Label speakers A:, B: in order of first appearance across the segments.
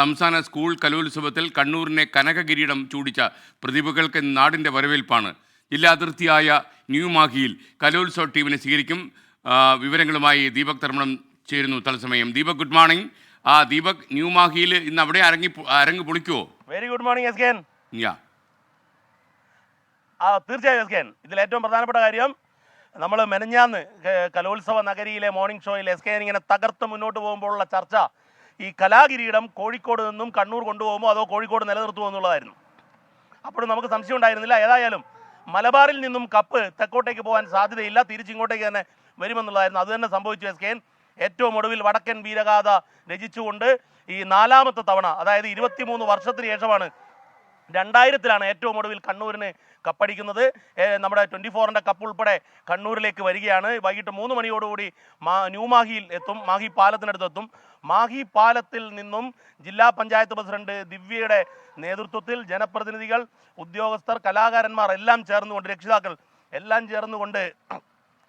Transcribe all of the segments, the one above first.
A: സംസ്ഥാന സ്കൂൾ കലോത്സവത്തിൽ കണ്ണൂരിനെ കനകകിരീടം ചൂടിച്ച പ്രതിഭകൾക്ക് നാടിന്റെ വരവേൽപ്പാണ്. ജില്ലാ അതിർത്തിയായ ന്യൂമാഹിയിൽ കലോത്സവ ടീമിനെ സ്വീകരിക്കും. വിവരങ്ങളുമായി ദീപക് തർമ്മണം ചേരുന്നു തത്സമയം. Deepak good morning. ആ ദീപക് ന്യൂമാഹിയിൽ ഇന്ന് അവിടെ അരങ്ങി അരങ്ങ് പൊളിക്കുവോ?
B: Very good morning S K N
A: yeah.
B: ആ തീർച്ചയായും എസ് കെൻ ഇതിൽ ഏറ്റവും പ്രധാനപ്പെട്ട കാര്യം നമ്മൾ മെനഞ്ഞാന്ന് കലോത്സവ നഗരിയിലെ മോർണിംഗ് ഷോയിൽ എസ് കെ ഇങ്ങനെ തകർത്ത് മുന്നോട്ട് പോകുമ്പോഴുള്ള ചർച്ച ഈ കലാകിരീടം കോഴിക്കോട് നിന്നും കണ്ണൂർ കൊണ്ടുപോകുമോ അതോ കോഴിക്കോട് നിലനിർത്തുമോ എന്നുള്ളതായിരുന്നു. അപ്പോഴും നമുക്ക് സംശയം ഉണ്ടായിരുന്നില്ല. ഏതായാലും മലബാറിൽ നിന്നും കപ്പ് തെക്കോട്ടേക്ക് പോകാൻ സാധ്യതയില്ല. തിരിച്ചിങ്ങോട്ടേക്ക് തന്നെ വരുമെന്നുള്ളതായിരുന്നു. അത് തന്നെ സംഭവിച്ചു എസ് കെ ഏറ്റവും ഒടുവിൽ വടക്കൻ വീരഗാഥ രചിച്ചുകൊണ്ട് ഈ നാലാമത്തെ തവണ അതായത് ഇരുപത്തിമൂന്ന് വർഷത്തിന് ശേഷമാണ് രണ്ടായിരത്തിലാണ് ഏറ്റവും ഒടുവിൽ കണ്ണൂരിന് കപ്പടിക്കുന്നത്. നമ്മുടെ ട്വന്റി ഫോറിന്റെ കപ്പ് ഉൾപ്പെടെ കണ്ണൂരിലേക്ക് വരികയാണ്. വൈകിട്ട് മൂന്ന് മണിയോടുകൂടി മാ ന്യൂമാഹിയിൽ എത്തും. മാഹി പാലത്തിനടുത്തെത്തും മാഹി പാലത്തിൽ നിന്നും ജില്ലാ പഞ്ചായത്ത് പ്രസിഡന്റ് ദിവ്യയുടെ നേതൃത്വത്തിൽ ജനപ്രതിനിധികൾ ഉദ്യോഗസ്ഥർ കലാകാരന്മാർ എല്ലാം ചേർന്നുകൊണ്ട് രക്ഷിതാക്കൾ എല്ലാം ചേർന്നുകൊണ്ട്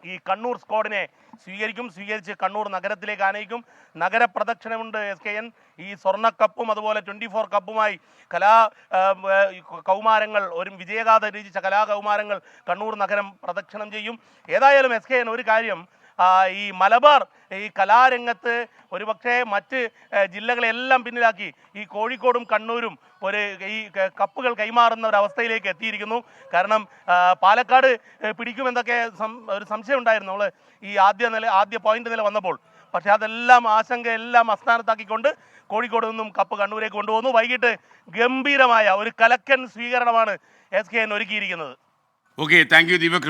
B: ഈ കണ്ണൂർ സ്ക്വാഡിനെ സ്വീകരിക്കും സ്വീകരിച്ച് കണ്ണൂർ നഗരത്തിലേക്ക് ആനയിക്കും. നഗരപ്രദക്ഷിണമുണ്ട് എസ് കെ എൻ. ഈ സ്വർണക്കപ്പും അതുപോലെ ട്വന്റി ഫോർ കപ്പുമായി കലാ കൗമാരങ്ങൾ ഒരു വിജയഗാഥ രചിച്ച കലാകൗമാരങ്ങൾ കണ്ണൂർ നഗരം പ്രദക്ഷിണം ചെയ്യും. ഏതായാലും എസ് കെ എൻ ഒരു കാര്യം ഈ മലബാർ ഈ കലാരംഗത്ത് ഒരുപക്ഷെ മറ്റ് ജില്ലകളെല്ലാം പിന്നിലാക്കി ഈ കോഴിക്കോടും കണ്ണൂരും ഒരു ഈ കപ്പുകൾ കൈമാറുന്ന ഒരു അവസ്ഥയിലേക്ക് എത്തിയിരിക്കുന്നു. കാരണം പാലക്കാട് പിടിക്കുമെന്നൊക്കെ ഒരു സംശയം ഉണ്ടായിരുന്നു. നമ്മൾ ഈ ആദ്യ നില ആദ്യ പോയിന്റ് നില വന്നപ്പോൾ. പക്ഷേ അതെല്ലാം ആശങ്ക എല്ലാം അസ്ഥാനത്താക്കിക്കൊണ്ട് കോഴിക്കോട് നിന്നും കപ്പ് കണ്ണൂരേക്ക് കൊണ്ടുപോകുന്നു. വൈകിട്ട് ഗംഭീരമായ ഒരു കലക്കൻ സ്വീകരണമാണ് എസ് കെ എൻ ഒരുക്കിയിരിക്കുന്നത്.
A: Okay thank you Deepak.